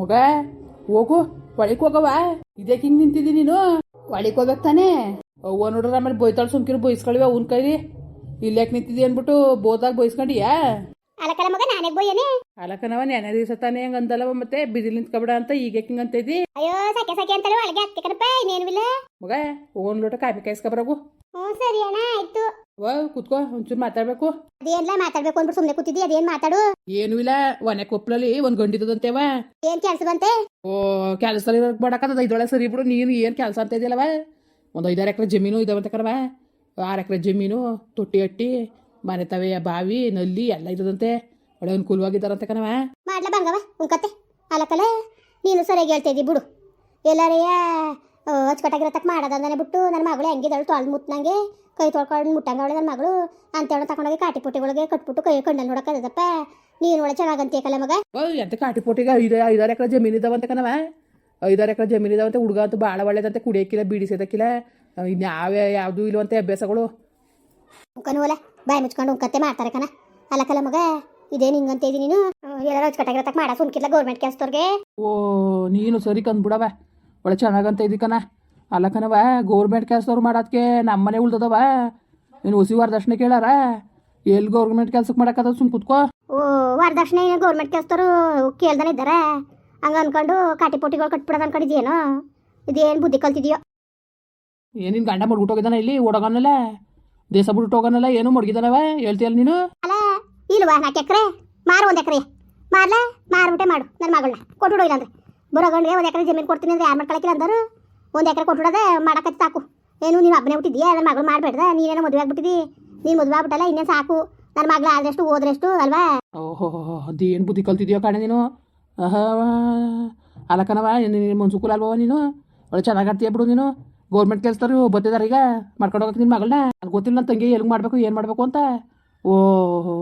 ಮಗ ಹೋಗು, ಒಳಕ್ ಹೋಗವ ಇದಕ್ಕೆ ಹಿಂಗ್ ನಿಂತಿದ್ದಿ ನೀನು. ಒಳಕ್ ಹೋಗ್ಬೇಕು ತಾನೇ? ಅವ್ವ ನೋಡ್ರ ಆಮೇಲೆ ಬೈತಾಳು ಸುಮ್ಕಿರು ಬೈಸ್ಕೊಳಿವ ಅವ್ನ ಕೈಲಿ. ಇಲ್ಲಾಕ್ ನಿಂತಿದ್ದಿ ಅಂದ್ಬಿಟ್ಟು ಬೋದಾಗ ಬೈಸ್ಕೊಂಡಿಯಾ ಅಲಕಲ ಮಗ ನಾನೇ ಬೋಯನೆ? ಅಲಕನವ ನೆನೆ ದಿವಸ ತಾನೇ ಹಂಗ ಅಂದಲ್ಲವ ಮತ್ತೆ? ಬಿದಿಲ್ ನಿಂತ್ಕೊಬೇಡ ಅಂತ ಈಗ ಹಿಂಗ ಅಂತ ಇದ್ದಿ ಅಯ್ಯೋ ಸಕೆ ಸಕೆ ಅಂತಲೇ ಒಳಗೆ ಹತ್ತೆ ಕಣಪ್ಪ ಇನ್ನೇನು ಮಗ ಒಂದ್ ಲೋಟ ಕಾಫಿ ಕಾಯಿಸ್ಕೊಬರಗು ಹ್ಞೂ ಸರಿ ಅಣ್ಣ ಆಯ್ತು. ವಾ ಕುತ್ಕೋ ಒಂಚೂರು ಮಾತಾಡ್ಬೇಕು. ಅದೇನ್ಲ ಮಾತಾಡ್ಬೇಕು ಅಂದ್ಬಿಟ್ಟು ಸುಮ್ಮನೆ ಕೂತಿದ್ದಿ ಅದೇನ್ ಮಾತಾಡು? ಏನು ಇಲ್ಲ ಒನೆ ಕೊಪ್ಪಲಲ್ಲಿ ಒಂದ್ ಗಂಡಿದಂತೇವ ಏನ್ ಕೆಲಸ ಬಂತೆ ಓ ಕೆಲಸ ಮಾಡಕತ್ತದ ಇದೊಳಗೆ ಸರಿ ಬಿಡು ನೀನು ಏನ್ ಕೆಲಸ ಅಂತ ಇದೆಯಲ್ಲವ. ಒಂದ್ ಐದಾರು ಎಕರೆ ಜಮೀನು ಇದಾವಂತ ಕಣವ. ಆರು ಎಕರೆ ಜಮೀನು ತೊಟ್ಟಿ ಅಟ್ಟಿ ಮನೆ ತವೆಯ ಬಾವಿ ನಲ್ಲಿ ಎಲ್ಲ ಇದ್ದದಂತೆ ಒಳ್ಳೆ ಅನುಕೂಲವಾಗಿದ್ದಾರಂತೆ ಕಣವ ಮಾಡ್ಲ ಬಂಗವ ಉಂಕತ್ತೆ ಅಲಕಲೆ ನೀನು ಸರಿಯಾಗಿ ಹೇಳ್ತಾ ಇದ್ದಿ ಬಿಡು. ಎಲ್ಲಾರೆಯ ಅಚ್ಚುಕಟ್ಟಾಗಿರತಕ್ಕ ಮಾಡೋದಂದಾನೆ ಬಿಟ್ಟು ನನ್ನ ಮಗಳು ಹೆಂಗಿದಳು ತೊಳೆದು ಮುಟ್ನಂಗೆ ಕೈ ತೊಳ್ಕೊಂಡು ಮುಟ್ಟಂಗ ಅವಳೆ ನನ್ನ ಮಗಳು. ಅಂತೇಳಿ ತಗೊಂಡೋಗಿ ಕಾಟಿ ಪುಟ್ಟಿಗಳಿಗೆ ಕಟ್ಬಿಟ್ಟು ಕೈ ಕಣ್ಣಲ್ಲಿ ನೋಡಕ್ಕದಪ್ಪ ನೀನು ಒಳ್ಳೆ ಚೆನ್ನಾಗಂತೀಯಕಲ್ಲ ಮಗ? ಓ ಎಂತ ಕಾಟಿ ಪುಟ್ಟಿಗೆ ಐದು ಐದಾರು ಎಕರೆ ಜಮೀನು ಇದಾವಂತ ಕಣವ ಐದಾರು ಎಕರೆ ಜಮೀನು ಇದಾವಂತೆ ಹುಡುಗ ಅಂತೂ ಭಾಳ ಒಳ್ಳೇದಂತೆ ಕುಡಿಯೋಕ್ಕಿಲ್ಲ ಬೀಡಿಸೋದಕ್ಕಿಲ್ಲ. ಇನ್ಯಾವ ಯಾವುದೂ ಇಲ್ಲವಂತೆ ಅಭ್ಯಾಸಗಳು. ಉಂಕನು ಒಲೆ ಬಾಯಿ ಮುಚ್ಕೊಂಡು ಉಂಕತ್ತೆ ಮಾಡ್ತಾರೆ ಕಣ. ಕಲ ಮಗ ಇದೇನು ಹಿಂಗಂತ ಇದ್ದೀನಿ ನೀನು? ಎಲ್ಲರೂ ಅಚ್ಚುಕಟ್ಟಾಗಿರತಕ್ಕ ಮಾಡ. ಸುಮ್ಕಿಲ್ಲ ಗೌರ್ಮೆಂಟ್ ಕೆಲಸದವ್ರಿಗೆ. ಓ ನೀನು ಸರಿ ಕಂದ್ಬಿಡವ ಒಳ್ಳೆ ಚೆನ್ನಾಗಂತ ಇದಕ್ಕನ ಅಲ್ಲ ಕನವ ಗೌರ್ಮೆಂಟ್ ಕೆಲಸದವ್ರು ಮಾಡೋದಕ್ಕೆ ನಮ್ಮನೆ ಉಳ್ದದವ. ನೀನು ಹುಸಿ ವರದಕ್ಷಿಣೆ ಕೇಳಾರ ಎಲ್ಲಿ ಗೌರ್ಮೆಂಟ್ ಕೆಲ್ಸಕ್ಕೆ ಮಾಡಕ್ಕದ ಸುಮ್ ಕುತ್ಕೋ. ಓ ವರದಕ್ಷಿಣೆ ಗೌರ್ಮೆಂಟ್ ಕೆಲಸದವ್ರು ಕೇಳ್ದಾನೆ ಇದ್ದಾರೆ? ಹಂಗ ಅನ್ಕೊಂಡು ಕಾಟಿ ಪೋಟಿಗಳು ಕಟ್ಬಿಡೋದು ಅನ್ಕೊಂಡಿದ್ಯೇನೋ ಇದೇನು ಬುದ್ಧಿ ಕಲ್ತಿದ್ಯೋ? ಏನಿನ್ ಗಂಡ ಮಡ್ಬಿಟ್ಟು ಇಲ್ಲಿ ಓಡೋಗನಲ್ಲ ದೇಶ ಬಿಟ್ಟು ಹೋಗೋನಲ್ಲ ಏನೋ ಮಡ್ಗಿದಾನವ? ಹೇಳ್ತೀಯಲ್ಲ ನೀನು? ಅಲ್ಲ ಇಲ್ವಾ ನಾಲ್ಕು ಎಕರೆ? ಮಾರು ಒಂದು ಎಕರೆ. ಮಾರ್ಲ? ಮಾರ್ಬಿಟ್ಟೆ ಮಾಡು ನನ್ನ ಮಗಳನ್ನ. ಕೊಟ್ಟಿಡು ಇಲ್ಲ ಬರೋ ಗಂಡಿಗೆ ಒಂದು ಎಕರೆ ಜಮೀನು ಕೊಡ್ತೀನಿ ಅಂದ್ರೆ ಯಾರು ಮಾಡ್ಕೊಳಕಿಲ್ಲ ಅಂದರು. ಒಂದು ಎಕರೆ ಕೊಟ್ಬಿಡೋದೆ ಮಾಡಕತ್ತಿ ಸಾಕು. ಏನು ನೀನು ಒಬ್ಬನೇ ಹುಟ್ಟಿದ್ಯಾ ನನ್ನ ಮಗಳು ಮಾಡಬೇಡ್ದ? ನೀನೇನೋ ಮದುವೆ ಆಗ್ಬಿಟ್ಟಿದ್ದಿ ನೀನು ಮದುವೆ ಆಗ್ಬಿಟ್ಟಲ್ಲ ಇನ್ನೇನು ಸಾಕು? ನನ್ನ ಮಗಳು ಆದಷ್ಟು ಓದ್ರೆಷ್ಟು ಅಲ್ವಾ? ಓಹೋ ಅದೇನು ಬುದ್ಧಿ ಕಲ್ತಿದ್ಯೋ ಕಾಣೆ ನೀನು? ಅಲ್ಲ ಕಣವ ನೀನು ಮನ್ಸುಕುಲ ಅಲ್ವವ ನೀನು? ಒಳ್ಳೆ ಚೆನ್ನಾಗಿ ಆಡ್ತೀಯ ಬಿಡು ನೀನು? ಗೌರ್ಮೆಂಟ್ ಕೆಲಸದವ್ರು ಬತ್ತಿದಾರ ಈಗ? ಮಾಡ್ಕೊಂಡು ಹೋಗಕ್ಕೆ ನಿನ್ನ ಮಗಳನ್ನ ಗೊತ್ತಿಲ್ಲ ನನ್ನ ತಂಗಿ ಎಲ್ಲಿ ಮಾಡಬೇಕು, ಏನು ಮಾಡಬೇಕು ಅಂತ? ಓಹೋ,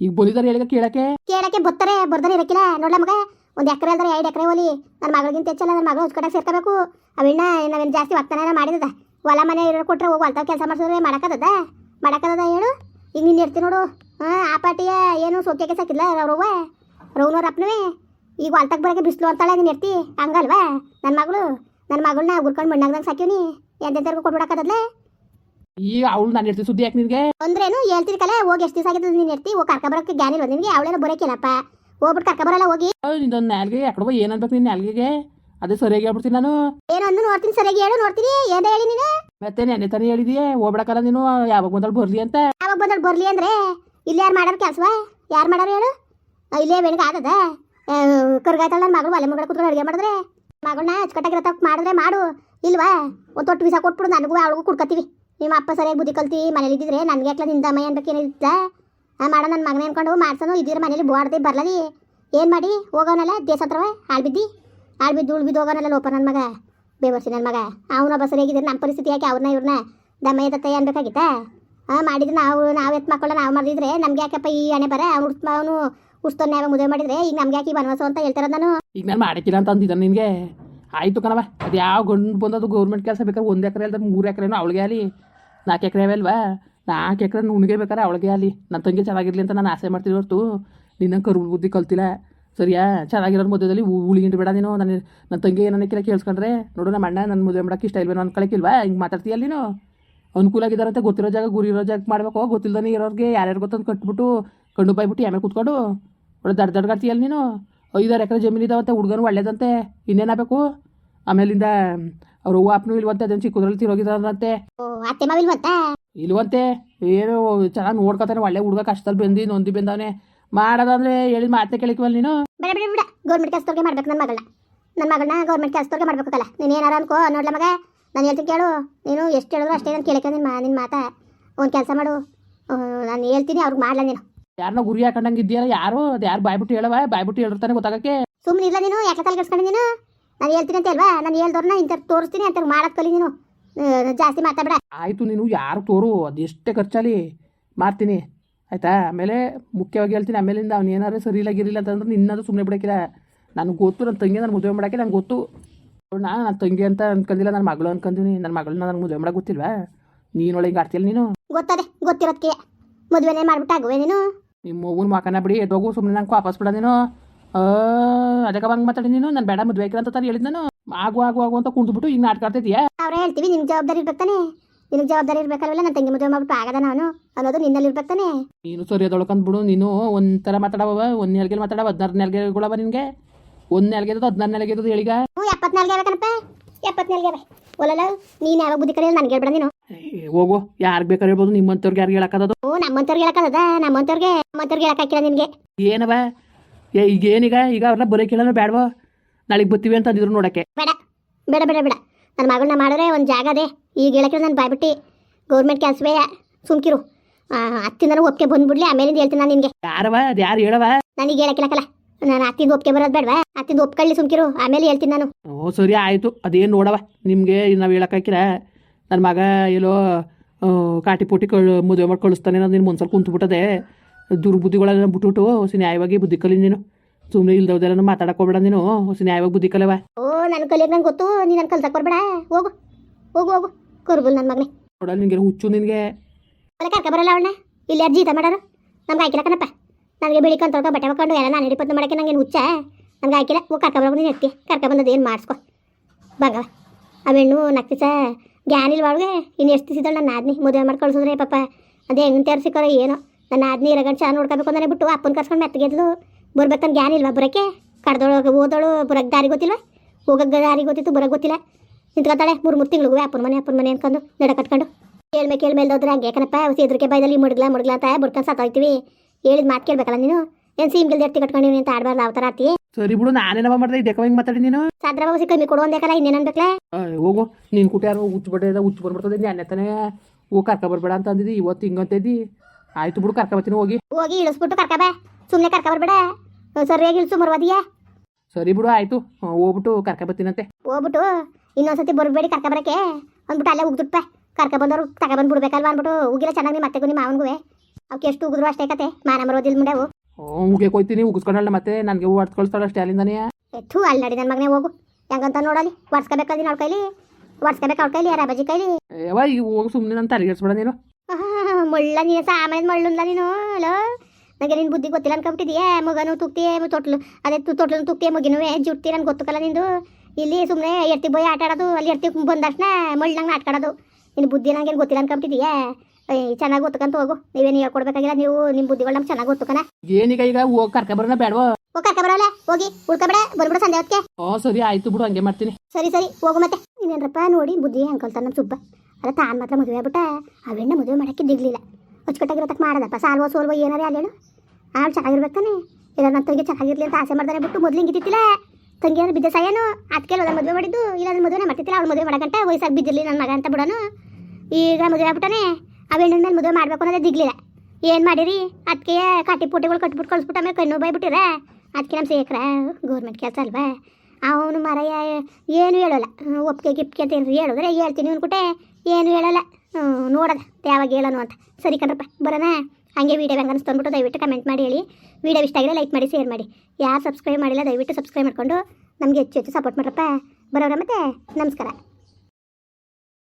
ಈಗ ಬಂದಿದ್ದಾರೆ ಹೇಳಿಗ ಕೇಳಕ್ಕೆ? ಕೇಳಕ್ಕೆ ಬರ್ತಾರೆ ಬರ್ದಾರೆ ಇರಕ್ಕಿಲ್ಲ. ನೋಡ್ಲ ಮಗ, ಒಂದು ಎಕರೆ ಅಲ್ದ್ರೆ ಎರಡು ಎಕರೆ ಹೋಲಿ ನನ್ನ ಮಗಳಿಗಿಂತ ಹೆಚ್ಚಲ್ಲ ನನ್ನ ಮಗಳು ಹೊಚ್ಕಡೆ ಸೇರ್ಕೋಬೇಕು. ಅವಿಣ್ಣ ನಾವೇನು ಜಾಸ್ತಿ ವರ್ತನ ಮಾಡಿದ ಹೊಲ ಮನೆ ಇರೋ ಕೊಟ್ರೆ ಹೋಗಿ ಹೊಲ್ತಾವ ಕೆಲಸ ಮಾಡಿಸಿದ್ರೆ ಮಾಡಕ್ಕದ ಮಾಡಕ್ಕದ ಹೇಳು? ಈಗ ನೀನು ಇರ್ತಿ ನೋಡು. ಹಾಂ, ಆ ಪಾಟಿಯ ಏನು ಸೋಕ್ಯಕ್ಕೆ ಸಾಕಿಲ್ಲ ರವ್ರವ್ವ ರವ್ನವ್ರ ಅಪ್ಪನವೇ ಈಗ ಹೊಲ್ತಾಗ ಬರೋಕೆ ಬಿಸಿಲು ಅಂತಾಳೆ ನೀನು ಇರ್ತಿ. ಹಂಗಲ್ವಾ? ನನ್ನ ಮಗಳು? ನನ್ನ ಮಗಳನ್ನ ಗುರ್ಕೊಂಡು ಮಣ್ಣಾಗ್ದಂಗೆ ಸಾಕಿವ್ನಿ ಎಂತೆಂತರ್ಗೂ ಕೊಟ್ಬಿಡಕ್ಕದಲ್ಲ ಈ ಅವಳು ನಾನು ಇರ್ತೀನಿ ಸುದ್ದಿ ಯಾಕೆ ನಿನಗೆ? ಅಂದ್ರೇನು ಕಲೆ ಹೋಗಿ ಎಷ್ಟು ದಿವಸ ಆಗಿದ್ದು ನೀನು ಇರ್ತಿ? ಹೋಗಿ ಕರ್ಕ ಬರೋಕ್ಕೆ ಜ್ಞಾನ ಇಲ್ಲ ನಿನಗೆ? ಅವಳೇನೋ ಬರೋಕಿಲ್ಲಪ್ಪ ಹೋಗ್ಬಿಟ್ಟು ಕರ್ಕ ಬರಲ್ಲ ಹೋಗಿ. ನಿಂದೊಂದು ನಾಲ್ಗೆ ಯಾಕಡವ ಏನು ಅನ್ಬೇಕು ನಿನ್ನ ನಾಲ್ಗೆಗೆ ಅದೇ ಸರಿಯಾಗಿ ಹೇಳ್ಬಿಡ್ತೀನಿ ನಾನು. ಏನಂದು ನೋಡ್ತೀನಿ ಸರಿಯಾಗಿ ಹೇಳು ನೋಡ್ತೀನಿ. ಏನು ಹೇಳಿ ನೀನು? ಮತ್ತೆ ನೆನೆ ತಾನೇ ಹೇಳಿದೀಯ ಹೋಗ್ಬಿಡಕ್ಕಲ್ಲ ನೀನು ಯಾವಾಗ ಬಂದಳು ಬರ್ಲಿ ಅಂತ. ಯಾವಾಗ ಬಂದಳು ಬರ್ಲಿ ಅಂದ್ರೆ? ಇಲ್ಲಿ ಯಾರು ಮಾಡೋರು ಕೆಲಸವ? ಯಾರು ಮಾಡೋರು ಹೇಳು? ಇಲ್ಲೇ ಬೆಳಗ್ಗೆ ಆದದ? ಕರ್ಗಾಯ್ತಾಳ ನನ್ನ ಮಗಳು ಮಲೆ ಮಗಳ ಕೂತ್ಕೊಂಡು ಅಡುಗೆ ಮಾಡಿದ್ರೆ? ಮಗಳನ್ನ ಅಚ್ಚುಕಟ್ಟಾಗಿರತ್ತ ಮಾಡಿದ್ರೆ ಮಾಡು. ಇಲ್ವಾ? ಒಂದು ತೊಟ್ಟು ವಿಸಾ ಕೊಟ್ಬಿಡು, ನನಗೂ ಅವಳಿಗೂ ಕುಡ್ಕತ್ತೀವಿ. ನಿಮ್ಮ ಅಪ್ಪ ಸರಿಯಾಗಿ ಬುದ್ಧಿ ಕಲ್ತಿ, ಮನೇಲಿ ಇದ್ದಿದ್ರೆ ನನಗೆ ಯಾಕೆ ನಿಂದ ಅಮ್ಮ ಅನ್ಬೇಕೇನಿತ್ತ ಆ, ಮಾಡೋ ನನ್ನ ಮಗನ ಅನ್ಕೊಂಡು ಮಾಡ್ಸೋನು, ಇದ್ದಿದ್ರೆ ಮನೇಲಿ ಬಾಡ್ದೆ ಬರ್ಲದಿ ಏನು ಮಾಡಿ? ಹೋಗೋನಲ್ಲ ದೇಶ ಹತ್ರವ ಆಳ್ಬಿದ್ದಿ ಆಳ್ಬಿದ್ದು ಉಳ್ಬಿದ್ದು ಹೋಗೋನಲ್ಲ ಲೋಪ ನನ್ನ ಮಗ. ಬೇವರ್ಸಿ ನನ್ನ ಮಗ. ಅವನೊಬ್ಬ ಸರಿಯಾಗಿದ್ರೆ ನಮ್ಮ ಪರಿಸ್ಥಿತಿ ಯಾಕೆ ಅವ್ರನ್ನ ಇವ್ರನ್ನ ದಮ್ಮ ತಯ ಅನ್ಬೇಕಾಗಿತ್ತ ಹಾಂ ಮಾಡಿದ್ರೆ ನಾವು ನಾವು ಎತ್ತು ಮಕ್ಕಳ ನಾವು ಮಾಡಿದ್ರೆ ನಮ್ಗೆ ಯಾಕಪ್ಪ ಈ ಹಣೆ ಬರ? ಅವ್ನು ಅವನು ಉಡ್ಸ್ತೋನ್ ಯಾವ ಮದುವೆ ಮಾಡಿದ್ರೆ ಈಗ ನಮ್ಗೆ ಯಾಕೆ ಬನವಾಸ ಅಂತ ಹೇಳ್ತಾರ ನಾನು ಈಗ ನಾನು ಮಾಡಕಿಲ್ಲ ಅಂತ ಅಂದಿದ್ದಾನೆ ನಿನಗೆ. ಆಯಿತು ಕಣವ ಅದು ಯಾವ ಗಂಡು ಬಂದದು ಗೌರ್ಮೆಂಟ್ ಕೆಲಸ ಬೇಕಾದ್ರೆ ಒಂದು ಎಕರೆ ಅಲ್ದ ಮೂರು ಎಕರೆನೂ ಅವಳಿಗೆ ಆಗಲಿ. ನಾಲ್ಕು ಎಕರೆ ಅಲ್ವಾ? ನಾಲ್ಕು ಎಕರೆ ಉಣ್ಗೆ ಬೇಕಾರೆ ಅವಳಿಗೆ ಆಲಿ ನನ್ನ ತಂಗಿ ಚೆನ್ನಾಗಿರ್ಲಿ ಅಂತ ನಾನು ಆಸೆ ಮಾಡ್ತೀನಿ ಹೊರತು. ನಿನ್ನ ಕರು ಬುದ್ಧಿ ಕಲ್ತಿಲ್ಲ. ಸರಿಯಾ? ಚೆನ್ನಾಗಿರೋರು ಮಧ್ಯದಲ್ಲಿ ಉಳಿಗಿಂಡು ಬೇಡ ನೀನು. ನನ್ನ ನನ್ನ ತಂಗಿ ಏನಕ್ಕೆಲ್ಲ ಕೇಳಿಸ್ಕೊಂಡ್ರೆ. ನೋಡು, ನಮ್ಮ ಅಣ್ಣ ನನ್ನ ಮದುವೆ ಮಾಡೋಕ್ಕೆ ಇಷ್ಟ ಇಲ್ವೇನೋ ಅನ್ಕೊಳಕ್ಕಿಲ್ವಾ ಹಿಂಗೆ ಮಾತಾಡ್ತೀಯಲ್ಲ ನೀನು? ಅನುಕೂಲ ಆಗಿದಾರಂತ ಗೊತ್ತಿರೋ ಜಾಗ, ಗುರಿ ಇರೋ ಜಾಗ ಮಾಡಬೇಕು. ಗೊತ್ತಿಲ್ಲದೇ ಇರೋರಿಗೆ ಯಾರ್ಯಾರು ಗೊತ್ತಂತ ಕಟ್ಬಿಟ್ಟು ಕಂಡು ಬಾಯ್ಬಿಟ್ಟು ಆಮೇಲೆ ಕೂತ್ಕೊಂಡು. ಒಳ್ಳೆ ದಡ್ ದಡ್ಗಾಡ್ತೀಯಲ್ಲ ನೀನು? ಐದಾರು ಎಕರೆ ಜಮೀನು ಇದಾವಂತೆ ಹುಡುಗನು ಒಳ್ಳೇದಂತೆ. ಇನ್ನೇನಾಗಬೇಕು ಆಮೇಲಿಂದ ಅವ್ರು ಹೂವು ಅಪ್ಪನೂ ಇಲ್ವಂತೆ ಅದನ್ನು ಚಿಕ್ಕದ್ರಲ್ಲಿ ತಿರೋಗಿದಾರಂತೆ. ಬಂತ ಇಲ್ವಂತೆ? ಏನು ಚೆನ್ನಾಗಿ ನೋಡ್ಕೊತಾನೆ ಒಳ್ಳೆ ಹುಡುಗ ಕಷ್ಟದಲ್ಲಿ ಬಂದು ನೊಂದಿ ಬಂದವನೆ. ಮಾಡೋದಂದ್ರೆ ಹೇಳಿದ ಮಾತೇ ಕೇಳಿಕ್ವಲ್ಲ ನೀನು? ಬೇಡ ಬೇಡ ಬೇಡ. ಗೌರ್ಮೆಂಟ್ ಕೆಲಸದವ್ರಿಗೆ ಮಾಡ್ಬೇಕು ನನ್ನ ಮಗಳ ನನ್ನ ಮಗಳನ್ನ ಗೌರ್ಮೆಂಟ್ ಕೆಲಸದವ್ರಿಗೆ ಮಾಡ್ಬೇಕಲ್ಲ ನೀನು ಏನಾರ ಅನ್ಕೋ ನೋಡ್ಲ ಮಗ? ನಾನು ಹೇಳ್ತೀನಿ ಕೇಳು. ನೀನು ಎಷ್ಟು ಹೇಳಿದ್ರು ಅಷ್ಟೇ ನಾನು ಕೇಳಕ್ಕೆ ನಿನ್ನ ನಿನ್ನ ಮಾತಾ. ಒಂದು ಕೆಲಸ ಮಾಡು. ನಾನು ಹೇಳ್ತೀನಿ ಅವ್ರಿಗೆ ಮಾಡ್ಲ ನೀನು. ಯಾರನ್ನ ಗುರಿ ಹಾಕೊಂಡಂಗೆ ಇದೆಯಲ್ಲ ಯಾರು ಅದು ಯಾರು ಬಾಯ್ಬಿಟ್ಟು ಹೇಳವ ಬಾಯ್ಬಿಟ್ಟು ಹೇಳಿರ್ತಾನೆ ಗೊತ್ತಾಗಕ್ಕೆ? ಸುಮ್ಮನೆ ಇಲ್ಲ ನೀನು ಯಾಕೆ ತಲೆ ಕೆಡ್ಸ್ಕೊಂಡು ನೀನು? ನಾನು ಹೇಳ್ತೀನಿ ಅಂತ ಅಲ್ವಾ ನಾನು ಹೇಳ್ದವ್ರನ್ನ ಇಂಥ ತೋರಿಸ್ತೀನಿ ಅಂತ ಮಾಡಕ್ ಕಲಿ ನೀನು. ಜಾಸ್ತಿ ಮಾತಾಡ ಆಯಿತು ನೀನು ಯಾರು ತೋರು ಅದೆಷ್ಟೇ ಖರ್ಚಾಲಿ ಮಾಡ್ತೀನಿ. ಆಯ್ತಾ? ಆಮೇಲೆ ಮುಖ್ಯವಾಗಿ ಹೇಳ್ತೀನಿ ಆಮೇಲಿಂದ ಅವ್ನು ಏನಾರು ಸರಿ ಇಲ್ಲ ಗಿರಿಲ್ಲ ಅಂತಂದ್ರೆ ನಿನ್ನದು ಸುಮ್ಮನೆ ಬಿಡಕಿಲ್ಲ ನನಗೆ ಗೊತ್ತು ನನ್ನ ತಂಗಿ ನಾನು ಮದುವೆ ಮಾಡಕ್ಕೆ ನಂಗೆ ಗೊತ್ತು. ನಾನು ನನ್ನ ತಂಗಿ ಅಂತ ಅನ್ಕೊಂಡಿಲ್ಲ ನನ್ನ ಮಗಳು ಅನ್ಕೊಂತೀನಿ ನನ್ನ ಮಗಳನ್ನ ನನಗೆ ಮದುವೆ ಮಾಡೋಕೆ ಗೊತ್ತಿಲ್ವಾ? ನೀನೊಳಗೆ ಹಿಂಗೆ ಆಡ್ತಿಯಲ್ಲ ನೀನು? ಗೊತ್ತದೆ ಗೊತ್ತಿರೋದಕ್ಕೆ ಮದುವೆನೇ ಮಾಡ್ಬಿಟ್ಟು ಆಗುವೆ ನೀನು? ನಿಮ್ಮ ಮಗುನ ಮಾಕನ ಬಿಡಿ ಎದ್ದೋಗು ಸುಮ್ಮನೆ ನಂಗೆ ವಾಪಸ್ ಬಿಡ ನೀನು. ಅದಕ್ಕೆ ಬಂಗ್ ಮಾತಾಡಿ ನೀನು ನಾನು ಬೇಡ ಮದುವೆ ಅಂತ ತಾನು ಹೇಳಿದ್ ನಾನು. ಆಗು ಆಗು ಆಗು ಅಂತ ಕುಂತ್ಬಿಟ್ಟು ಈಗ ನಾಟಕ ಆಡ್ತಿದ್ಯಾ? ಅವ್ರೇ ಹೇಳ್ತೀವಿ ನಿಮ್ ಜವಾಬ್ದಾರಿ ಇರ್ಬೇಕಾನೆ ನಿನಗೆ ಜವಾಬ್ದಾರಿ ಇರ್ಬೇಕಲ್ವಲ್ಲ ನನ್ನ ತಂಗಿ ಮದುವೆ ಮಾಡ್ಬಿಟ್ಟು ಆಗದ ನಾನು. ಅನ್ನೋದು ನಿನ್ನಲ್ಲಿ ಇರ್ಬೇಕು ತಾನೆ. ನೀನು ಸರಿ ಅದೊಳಕಂದ್ಬಿಡು ನೀನು ಒಂಥರ ಮಾತಾಡವ ಒಂದು ನೆಲ್ಗೆ ಮಾತಾಡವ ಹದಿನಾರು ನೆಲ್ಗೆಗಳವ ನಿನಗೆ. ಒಂದು ನೆಲ್ಗೆ ಇದ್ದದ್ದು ಹದಿನಾರು ನೆಲ್ಗೆ ಇದ್ದದ್ದು ಹೇಳಿಗ. ಹ್ಞೂ ಎಪ್ಪತ್ನಾಲ್ಗೆ ಬೇಕನಪ್ಪ ಎಪ್ಪತ್ನಾಲ್ಗೆ ಬೇ ಒಲ್ಲಲ್ಲ ನೀನು ಯಾವಾಗ ಬುದ್ಧಿ ಕರೆಯಲ್ಲ ನನಗೆ ಹೇಳ್ಬೇಡ ನೀನು. ಹೋಗು ಯಾರಿಗೆ ಬೇಕಾದ್ರೆ ಹೇಳ್ಬೋದು. ನಿಮ್ಮಂತವ್ರಿಗೆ ಯಾರಿಗೆ ಹೇಳಕ್ಕದ ಹ್ಞೂ ನಮ್ಮಂತವ್ರಿಗೆ ಹೇಳಕ್ಕದ ನಮ್ಮಂತವ್ರಿಗೆ ನಮ್ಮಂತವ್ರಿಗೆ ಹೇಳಕ್ ಹಾಕಿಲ್ಲ ನಿನಗೆ? ಏನವ? ಏ ಈಗ ಏನೀಗ ಈಗ ಅವ್ರನ್ನ ಬರೀ ಕೇಳೋಣ ಬೇಡವೋ ನಾಳೆಗೆ ಬರ್ತೀವಿ ಅಂತ ಅಂದಿದ್ರು ನೋಡಕ್ಕೆ. ಬೇಡ ಬೇಡ ಬೇಡ ಬೇಡ. ನನ್ನ ಮಗಳನ್ನ ಮಾಡಿದ್ರೆ ಒಂದು ಜಾಗ ಅದೇ. ಈಗ ಹೇಳಕ್ಕೆ ನಾನು ಬಾಯ್ಬಿಟ್ಟು ಗೌರ್ಮೆಂಟ್ ಕೆಲಸವೇ ಸುಮ್ಕಿರು. ಹತ್ತಿಂದನೂ ಒಪ್ಪಿಗೆ ಬಂದ್ಬಿಡ್ಲಿ ಆಮೇಲಿಂದ ಹೇಳ್ತೀನಿ ನಾನು ನಿನಗೆ. ಯಾರವ? ಅದು ಯಾರು ಹೇಳವ? ನನಗೆ ಹೇಳಕ್ಕಿಲ್ಲಕಲ್ಲ ನಾನು ಹತ್ತಿಂದ ಒಪ್ಪಿಗೆ ಬರೋದು ಬೇಡವಾ? ಹತ್ತಿಂದ ಒಪ್ಕೊಳ್ಳಿ ಸುಮ್ಕಿರು ಆಮೇಲೆ ಹೇಳ್ತೀನಿ ನಾನು. ಓ ಸರಿ ಆಯಿತು. ಅದೇನು ನೋಡವ? ನಿಮಗೆ ನಾವು ಹೇಳಕ್ಕಾಕಿರ ನನ್ನ ಮಗ ಎಲ್ಲೋ ಕಾಟಿ ಪೂಟಿ ಕಳ್ ಮದುವೆ ಮಾಡಿ ಕಳಿಸ್ತಾನೆ ನಾನು ನಿನ್ನ ಮನ್ಸಲ್ಲಿ ಕುಂತ್ಬಿಟ್ಟದೆ. ದುರ್ಬುದ್ಧಿಗಳನ್ನ ಬಿಟ್ಬಿಟ್ಟು ಹೊಸ ನ್ಯಾಯವಾಗಿ ಬುದ್ಧಿ ಕಲಿ ನೀನು. ಸುಮ್ಮನೆ ಇಲ್ದವ್ದೆಲ್ಲ ಮಾತಾಡಕ್ಕೆ ಹೋಗ್ಬೇಡ ನೀನು. ಹೊಸ ನ್ಯಾಯವಾಗಿ ಬುದ್ಧಿ ಕಲವ. ಓ ನನ್ನ ಕಲಿಯೋದು ನಂಗೆ ಗೊತ್ತು. ನೀನು ನನ್ನ ಕಲ್ಸಕ್ಕೆ ಬರಬೇಡ. ಹೋಗು. ಹೋಗು ಹೋಗು. ಕರ್ಬಲ್ ನನ್ನ ಮಗನೇ. ನೋಡ ನಿನಗೆ ಹುಚ್ಚು ನಿನಗೆ. ಒಳ್ಳೆ ಕರ್ಕ ಬರಲ್ಲ ಅವಳನ್ನ? ಇಲ್ಲಿ ಯಾರು ಜೀತ ಮಾಡೋರು? ನಮ್ಗೆ ಕಣಪ್ಪ. ನನಗೆ ಬೆಳಿಗ್ಗೆ ಅಂತ ಬಟ್ಟೆ ಹಾಕೊಂಡು ಎಲ್ಲ ನಾನು ಹಿಡಿಪತ್ತು ಮಾಡೋಕ್ಕೆ ನಂಗೆ ಹುಚ್ಚ? ನಮ್ಗೆ ಹಾಕಿಲ್ಲ. ಓ ಕರ್ಕ ಬರೋದು ನೀನು ಎತ್ತಿ. ಕರ್ಕ ಬಂದದ್ದು ಏನು ಮಾಡಿಸ್ಕೊ? ಬಂಗವ ಅವೆಣ್ಣು ನಕ್ತಿಸ ಗ್ಯಾನ್ ಇಲ್ವಾಳ್ಗೆ? ಇನ್ನು ಎಷ್ಟು ದಿವಸದಳು ನನ್ನ ಆದ್ನಿ ಮದುವೆ ಮಾಡಿ ಕಳ್ಸಿದ್ರೆ ಪಾಪ. ಅದೇ ಹೆಂಗೆ ತೇರ್ಸಿಕೋರೋ ಏನೋ? ನನ್ನ ಆದ್ನಿ ರಗಣ ಚಾ ನೋಡ್ಕೋಬೇಕು ಅಂತಾನೆ ಬಿಟ್ಟು ಅಪ್ಪನ ಕರ್ಸ್ಕೊಂಡು ಮೆತ್ತಗೆದ್ಲು ಬರ್ಬೇಕಂತ ಗ್ಯಾನ್ ಇಲ್ವಾ ಬರೋಕ್ಕೆ? ಕಡ್ದೊಳಗೆ ಓದೋಳು ಬರೋಕ್ಕೆ ದಾರಿ ಗೊತ್ತಿಲ್ಲ ಹೋಗಕ್ಕೆ ದಾರಿ ಗೊತ್ತಿತ್ತು ಬರೋಕ್ಕೆ ಗೊತ್ತಿಲ್ಲ. ನಿಂತ್ಕೊತಾಳೆ, ಮೂರು ಮೂರು ತಿಂಗಳಿಗೂ ಅಪ್ಪನ ಮನೆ ಅಪ್ಪನ ಮನೆ ಅನ್ಕೊಂಡು ನಡ ಕಟ್ಕೊಂಡು. ಕೇಳ್ಮೆ ಕೇಳ್ಮೇಲೆ ಹೋದ್ರೆ ಹಂಗೆ ಯಾಕನಪ್ಪ? ಎದುರಿಗೆ ಬೈದಲ್ಲಿ ಮುಡ್ಗ್ಲಾ ಮುಡ್ಗ್ಲಾ ಅಂತ ಬುಡ್ಕೊಂಡು ಸತ್ತೋಯ್ತೀವಿ. ಹೇಳಿದ ಮಾತು ಕೇಳ್ಬೇಕಲ್ಲ ನೀನು? ಏನು ಸೀಮ್ ಗಿಲ್ದು ಎತ್ತಿ ಕಟ್ಕೊಂಡಿವಿ ಅಂತ ಆಡಬಾರ್ದು ಯಾವ ಥರ ಆತಿ ಸರಿ ಬಿಡು ನಾನೇನವ ಮಾಡ್ದೆ ಇದಕ್ಕೆ ಹಿಂಗೆ ಮಾತಾಡಿ ನೀನು? ಸಾದ್ರ ಸಿಕ್ಕಿ ಕಮ್ಮಿ ಕೊಡು ಕಲ ಇನ್ನೇನು ಅನ್ಬೇಕಲ್ಲ ಹೋಗು ನೀನು ಯಾರು ಹುಚ್ಚು ಬಡ್ಡೆ ಹುಚ್ಚು ಬಂದ್ಬಿಡ್ತದೆ ನೀನು ಅನ್ನತಾನೆ ಹೋಗಿ ಕರ್ಕ ಬರ್ಬೇಡ ಅಂತ ಅಂದಿದ್ದಿ ಇವತ್ತು ಹಿಂಗಂತಿದ್ದಿ ಆಯ್ತು ಬಿಡು ಕರ್ಕ ಬರ್ತೀನಿ ಹೋಗಿ. ಹೋಗಿ ಇಳಿಸ್ಬಿಟ್ಟು ಕರ್ಕ ಬಾ. ಸುಮ್ಮನೆ ಕರ್ಕ ಬರ್ಬೇಡ. ಸರಿಯಾಗಿ ಇಳಿಸು ಮರ್ವಾದಿಯಾ. ಸರಿ ಬಿಡು ಆಯ್ತು. ಹೋಗ್ಬಿಟ್ಟು ಕರ್ಕ ಬರ್ತೀನಂತೆ. ಹೋಗ್ಬಿಟ್ಟು ಇನ್ನೊಂದ್ಸತಿ ಬರ್ಬೇಡಿ ಕರ್ಕ ಬರಕ್ಕೆ. ಅಂದ್ಬಿಟ್ಟು ಅಲ್ಲೇ ಉಗ್ದುಟ್ಪ ಕರ್ಕ ಬಂದವರು ತಗೊಬಂದು ಬಿಡ್ಬೇಕಲ್ವಾ ಅಂದ್ಬಿಟ್ಟು. ಉಗಿಲ್ಲ ಚೆನ್ನಾಗಿ ಮತ್ತೆಗೂ ನಿಮ್ಮ ಮಾವನಿಗೂ ಅವಕ್ಕೆ ಎಷ್ಟು ಉಗಿದ್ರು ಅಷ್ಟೇ ಕತೆ. ಮಾನ ಮರೋದಿಲ್ಲ ಮುಂಡೆವು ಮುಗಿಯಕ್ಕೆ ಕೊಯ್ತೀನಿ ಉಗಿಸ್ಕೊಂಡಲ್ಲ ಮತ್ತೆ ನನಗೆ ಹೂ ಅಷ್ಟೇ ಅಲ್ಲಿಂದನೇ. ಎತ್ತು ಅಲ್ಲಡಿ ನನ್ನ ಮಗನೇ ಹೋಗು. ಹೆಂಗಂತ ನೋಡಲಿ ಒಡ್ಸ್ಕೋಬೇಕಲ್ಲಿ ನೋಡ್ ಕೈಲಿ ಒಡ್ಸ್ಕೋಬೇಕು ಅವ್ರ ಕೈಲಿ ಯಾರ ಬಜಿ ಕೈಲಿ ಯಾವ ಈಗ ಹೋಗಿ ಸುಮ್ಮನೆ ನಾನು ತಲೆಗೆಡ್ಸ್ಬೇಡ ನೀನು. ಮುಳ್ಳ ನೀನು ಸಾಮಾನ್ಯ ಮಳ್ಳುಲ್ಲ ನೀನು ಅಲೋ ನನಗೆ ನಿನ್ನ ಬುದ್ಧಿ ಗೊತ್ತಿಲ್ಲ ಅನ್ಕೊಂಬಿಟ್ಟಿದೀಯ ಮಗನು ತುಕ್ತಿಯೇ ತೊಟ್ಲು ಅದೇ ತು- ತೊಟ್ಲು ತುಕ್ತಿಯೇ ಮಗಿನೂ ಜುಟ್ಟಿ ನನ್ಗೆ ಗೊತ್ತಕ್ಕಲ್ಲ ನಿಂದು. ಇಲ್ಲಿ ಸುಮ್ಮನೆ ಎರ್ತಿ ಬೋಯ್ ಆಟ ಆಡೋದು ಅಲ್ಲಿ ಎರ್ತಿ ಬಂದ ತಕ್ಷಣ ಮಳ್ಳಂಗೆ ನಾಟ್ಕಾಡೋದು. ನಿನ್ನ ಬುದ್ಧಿ ನನಗೇನು ಗೊತ್ತಿಲ್ಲ ಅನ್ಕೊಂಬಿಟ್ಟಿದೀಯ. ಚೆನ್ನಾಗಿ ಗೊತ್ತಕಂತ ಹೋಗು. ನೀವೇನು ಹೇಳ್ಕೊಡ್ಬೇಕಾಗಿಲ್ಲ ನೀವು ನಿಮ್ಮ ಬುದ್ಧಿಗಳು ನಮ್ಗೆ ಚೆನ್ನಾಗಿ ಗೊತ್ತಕನ ಏನೀಗ ಈಗ ಹೋಗಿ ಕರ್ಕ ಬರೋಣ ಬೇಡವೋ ಹೋಗಿ ಕರ್ಕ ಬರೋಲ್ಲ ಹೋಗಿ ಉಳ್ಕೊಬೇಡ ಬರ್ಬಿಡ ಸಂಜೆ ಹೊತ್ತಿಗೆ ಹ್ಞೂ ಸರಿ ಆಯ್ತು ಬಿಡು ಹಂಗೆ ಮಾಡ್ತೀನಿ. ಸರಿ ಸರಿ ಹೋಗು ಮತ್ತೆ. ಇನ್ನೇನ್ರಪ್ಪ ನೋಡಿ ಬುದ್ಧಿ ಅಂಕಲ್ತಾನ ನಮ್ಮ ಸುಬ್ಬ. ಅಲ್ಲ ತಾನು ಮಾತ್ರ ಮದುವೆ ಆಗ್ಬಿಟ್ಟ ಅವೆಣ್ಣ ಮದುವೆ ಮಾಡೋಕ್ಕೆ ದಿಗ್ಲಿಲ್ಲ. ಅಚ್ಚುಕಟ್ಟಾಗಿರೋತಕ್ಕೆ ಮಾಡದಪ್ಪ ಸಾಲ್ವೋ ಸೋಲ್ವೋ ಏನಾರೇ ಅಲ್ಲಿ ಹೇಳು. ಆಳು ಚೆನ್ನಾಗಿರ್ಬೇಕಾನೆ ಇಲ್ಲ ನನ್ನ ತಂಗಿ ಚೆನ್ನಾಗಿರ್ಲಿ ಅಂತ ಆಸೆ ಮಾಡ್ದಾನೆ ಬಿಟ್ಟು ಮೊದ್ಲು ಹಿಂಗಿತ್ತಿಲ್ಲ ತಂಗಿ ಅಂದ್ರೆ ಬಿದ್ದ ಸಾಯನು ಅದಕ್ಕೆ ಅಲ್ಲ ಮದುವೆ ಮಾಡಿದ್ದು. ಇಲ್ಲ ಮದುವೆ ಮಾಡ್ತಿಲ್ಲ ಅವ್ಳು ಮದುವೆ ಮಾಡಕಂಟ ವಯಸ್ಸಾಗಿ ಬಿದ್ದಿರಲಿ ನನ್ನ ಮಗ ಅಂತ ಬಿಡೋನು. ಈಗ ಮದುವೆ ಆಗ್ಬಿಟ್ಟಾನೆ. ಹೆಣ್ಣಿನ ಮೇಲೆ ಮದುವೆ ಮಾಡಬೇಕು ಅನ್ನೋದೇ ದಿಗ್ಲಿಲ್ಲ ಏನು ಮಾಡಿರಿ? ಅದಕ್ಕೆ ಕಟ್ಟಿ ಪುಟಿಗಳು ಕಟ್ಬಿಟ್ಟು ಕಳಿಸ್ಬಿಟ್ಟು ಆಮೇಲೆ ಕಣ್ಣು ಬೈಬಿಟ್ಟಿರ ಅದಕ್ಕೆ ನಮ್ಮ ಸೇಕ್ರ ಗೌರ್ಮೆಂಟ್ ಕೆಲಸ ಅಲ್ವಾ? ಅವನು ಮರಯ್ಯ ಏನು ಹೇಳೋಲ್ಲ. ಒಪ್ಪಿಗೆ ಗಿಪ್ಗೆ ಅಂತ ಹೇಳಿದ್ರೆ ಹೇಳ್ತೀನಿ ಅಂದ್ಬಿಟ್ಟೆ. ಏನು ಹೇಳಲ್ಲ. ನೋಡೋದ ಯಾವಾಗ ಹೇಳೋನು ಅಂತ. ಸರಿ ಕಣ್ರಪ್ಪ, ಬರೋಣ. ಹಾಗೆ ವೀಡಿಯೋ ಹೆಂಗೆ ಅನಿಸ್ತು ದಯವಿಟ್ಟು ಕಮೆಂಟ್ ಮಾಡಿ ಹೇಳಿ. ವೀಡಿಯೋ ಇಷ್ಟ ಆಗಿಲ್ಲ ಲೈಕ್ ಮಾಡಿ ಶೇರ್ ಮಾಡಿ. ಯಾರು ಸಬ್ಸ್ಕ್ರೈಬ್ ಮಾಡಿಲ್ಲ, ದಯವಿಟ್ಟು ಸಬ್ಸ್ಕ್ರೈಬ್ ಮಾಡಿಕೊಂಡು ನಮಗೆ ಹೆಚ್ಚು ಹೆಚ್ಚು ಸಪೋರ್ಟ್ ಮಾಡ್ರಪ್ಪ. ಬರೋರ ಮತ್ತೆ. ನಮಸ್ಕಾರ.